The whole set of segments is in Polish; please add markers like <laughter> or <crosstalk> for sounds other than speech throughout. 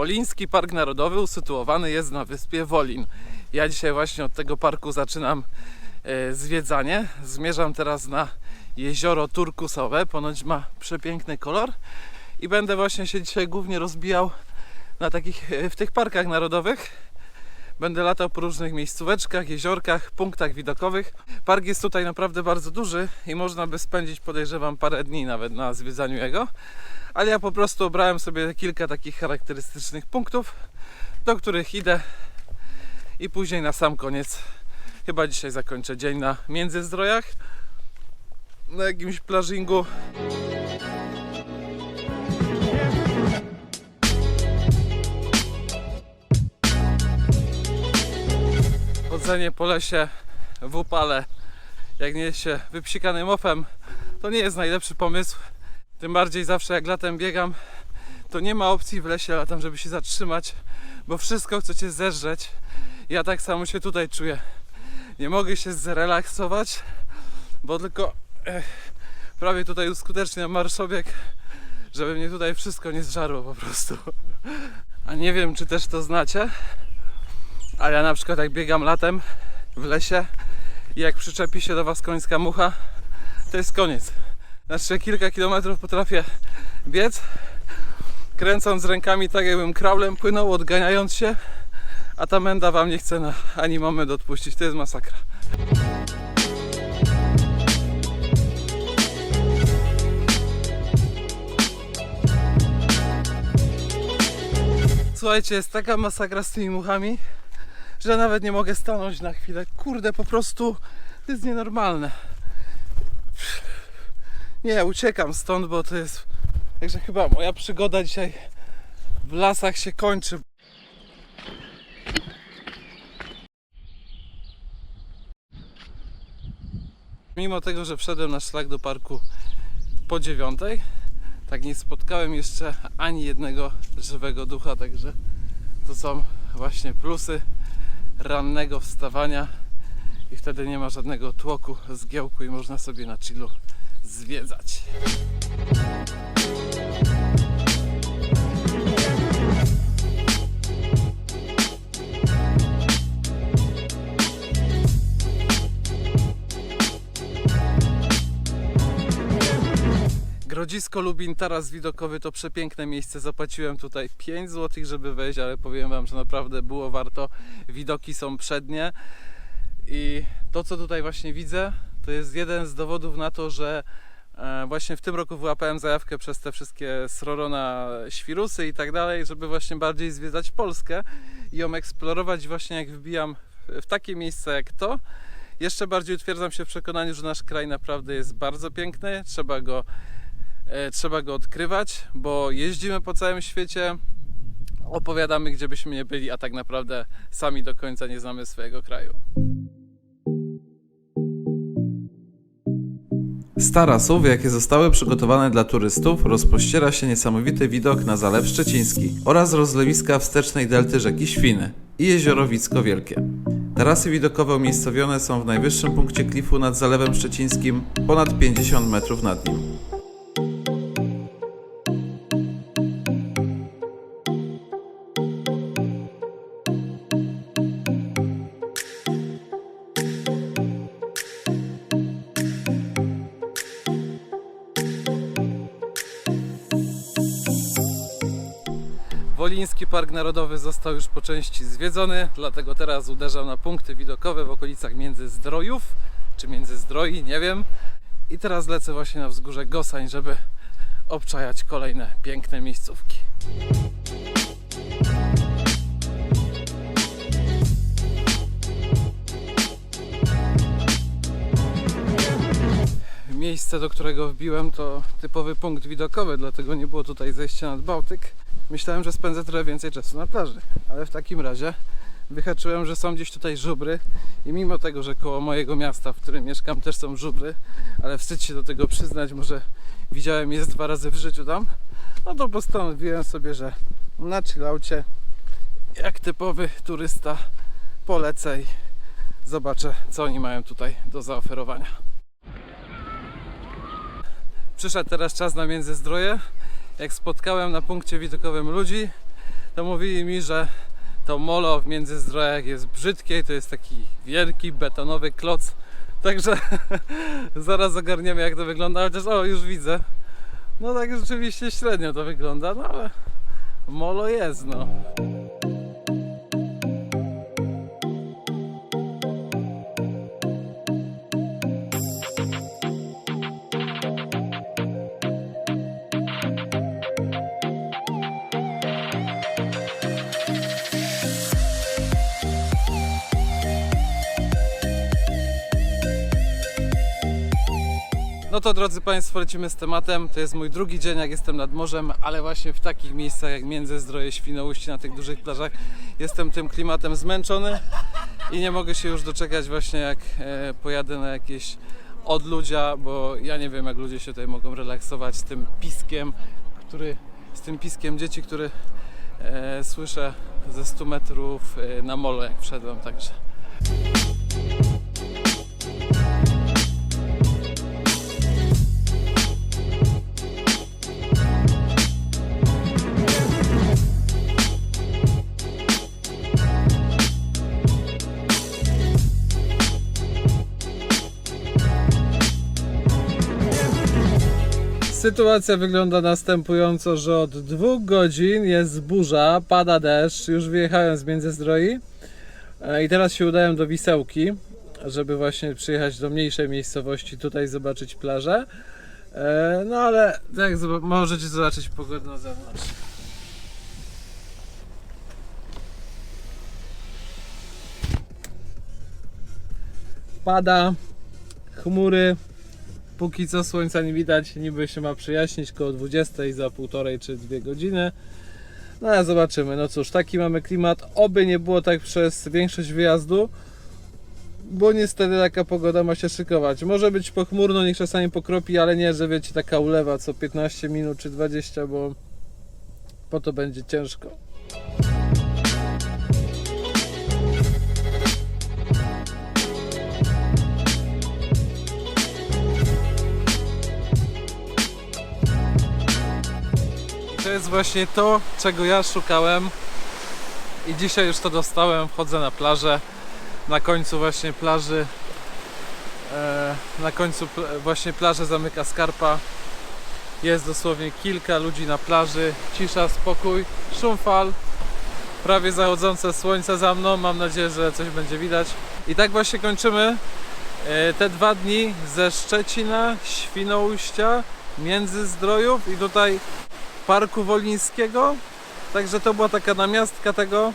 Woliński Park Narodowy usytuowany jest na wyspie Wolin. Ja dzisiaj właśnie od tego parku zaczynam e, zwiedzanie. Zmierzam teraz na jezioro turkusowe. Ponoć ma przepiękny kolor i będę właśnie się dzisiaj głównie rozbijał na takich, e, w tych parkach narodowych. Będę latał po różnych miejscóweczkach, jeziorkach, punktach widokowych. Park jest tutaj naprawdę bardzo duży i można by spędzić, podejrzewam, parę dni nawet na zwiedzaniu jego. Ale ja po prostu obrałem sobie kilka takich charakterystycznych punktów, do których idę i później na sam koniec, chyba dzisiaj zakończę dzień na Międzyzdrojach, na jakimś plażingu. Chodzenie po lesie w upale, jak nie jest się wypsikanym mopem, to nie jest najlepszy pomysł. Tym bardziej zawsze jak latem biegam, to nie ma opcji w lesie latem, żeby się zatrzymać, bo wszystko chce cię zeżreć. Ja tak samo się tutaj czuję. Nie mogę się zrelaksować, bo tylko eh, prawie tutaj uskuteczniam marszobieg, żeby mnie tutaj wszystko nie zżarło po prostu. A nie wiem, czy też to znacie, ale ja na przykład jak biegam latem w lesie i jak przyczepi się do was końska mucha, to jest koniec. Znaczy kilka kilometrów potrafię biec, kręcąc rękami tak jakbym kraulem płynął, odganiając się, a ta menda wam nie chce na ani moment odpuścić. To jest masakra. Słuchajcie, jest taka masakra z tymi muchami, że nawet nie mogę stanąć na chwilę. Kurde, po prostu to jest nienormalne. Nie, uciekam stąd, bo to jest. Także chyba moja przygoda dzisiaj w lasach się kończy. Mimo tego, że wszedłem na szlak do parku po dziewiątej, tak nie spotkałem jeszcze ani jednego żywego ducha, także to są właśnie plusy rannego wstawania i wtedy nie ma żadnego tłoku, zgiełku i można sobie na chillu zwiedzać. Grodzisko Lubin, taras widokowy to przepiękne miejsce. Zapłaciłem tutaj 5 zł, żeby wejść, ale powiem Wam, że naprawdę było warto. Widoki są przednie i to, co tutaj właśnie widzę, to jest jeden z dowodów na to, że e, właśnie w tym roku wyłapałem zajawkę przez te wszystkie srorona, świrusy i tak dalej, żeby właśnie bardziej zwiedzać Polskę i ją eksplorować właśnie jak wbijam w- takie miejsca jak to. Jeszcze bardziej utwierdzam się w przekonaniu, że nasz kraj naprawdę jest bardzo piękny. Trzeba go trzeba go odkrywać, bo jeździmy po całym świecie, opowiadamy gdzie byśmy nie byli, a tak naprawdę sami do końca nie znamy swojego kraju. Z tarasów, jakie zostały przygotowane dla turystów, rozpościera się niesamowity widok na Zalew Szczeciński oraz rozlewiska wstecznej delty rzeki Świny i jezioro Wicko Wielkie. Tarasy widokowe umiejscowione są w najwyższym punkcie klifu nad Zalewem Szczecińskim, ponad 50 metrów nad nim. Woliński Park Narodowy został już po części zwiedzony, dlatego teraz uderzam na punkty widokowe w okolicach Międzyzdrojów, czy Międzyzdroi, nie wiem. I teraz lecę właśnie na wzgórze Gosań, żeby obczajać kolejne piękne miejscówki. Miejsce, do którego wbiłem, to typowy punkt widokowy, dlatego nie było tutaj zejścia nad Bałtyk. Myślałem, że spędzę trochę więcej czasu na plaży, ale w takim razie wyhaczyłem, że są gdzieś tutaj żubry i mimo tego, że koło mojego miasta, w którym mieszkam też są żubry, ale wstyd się do tego przyznać, może widziałem je dwa razy w życiu tam, no to postanowiłem sobie, że na chillaucie jak typowy turysta polecę i zobaczę, co oni mają tutaj do zaoferowania. Przyszedł teraz czas na Międzyzdroje. Jak spotkałem na punkcie widokowym ludzi, to mówili mi, że to molo w Międzyzdrojach jest brzydkie, to jest taki wielki betonowy kloc. Także <laughs> zaraz ogarniemy jak to wygląda, chociaż o już widzę. No tak rzeczywiście średnio to wygląda, no ale molo jest no. No to drodzy Państwo, lecimy z tematem. To jest mój drugi dzień, jak jestem nad morzem, ale właśnie w takich miejscach jak Międzyzdroje, Świnoujście, na tych dużych plażach jestem tym klimatem zmęczony i nie mogę się już doczekać właśnie jak e, pojadę na jakieś odludzia, bo ja nie wiem jak ludzie się tutaj mogą relaksować z tym piskiem, który, z tym piskiem dzieci, który e, słyszę ze 100 metrów e, na molo jak wszedłem, także Sytuacja wygląda następująco, że od dwóch godzin jest burza, pada deszcz, już wyjechałem z Międzyzdroi e, i teraz się udałem do Wisełki, żeby właśnie przyjechać do mniejszej miejscowości, tutaj zobaczyć plażę. E, No ale tak możecie zobaczyć pogodę na zewnątrz. Pada, chmury, Póki co słońca nie widać, niby się ma przyjaśnić koło 20 za półtorej czy dwie godziny. No ale zobaczymy. No cóż, taki mamy klimat. Oby nie było tak przez większość wyjazdu, bo niestety taka pogoda ma się szykować. Może być pochmurno, niech czasami pokropi, ale nie, że wiecie, taka ulewa co 15 minut czy 20, bo po to będzie ciężko. To jest właśnie to, czego ja szukałem. I dzisiaj już to dostałem. Wchodzę na plażę. Na końcu właśnie plaży. E, na końcu właśnie plażę zamyka skarpa. Jest dosłownie kilka ludzi na plaży. Cisza, spokój, szum fal. Prawie zachodzące słońce za mną. Mam nadzieję, że coś będzie widać. I tak właśnie kończymy e, te dwa dni ze Szczecina, Świnoujścia, Międzyzdrojów i tutaj Parku Wolińskiego. Także to była taka namiastka tego.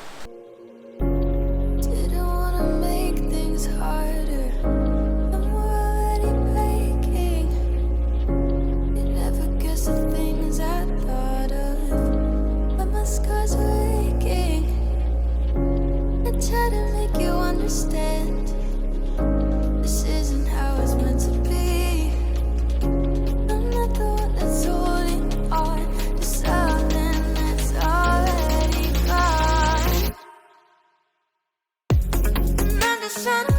passion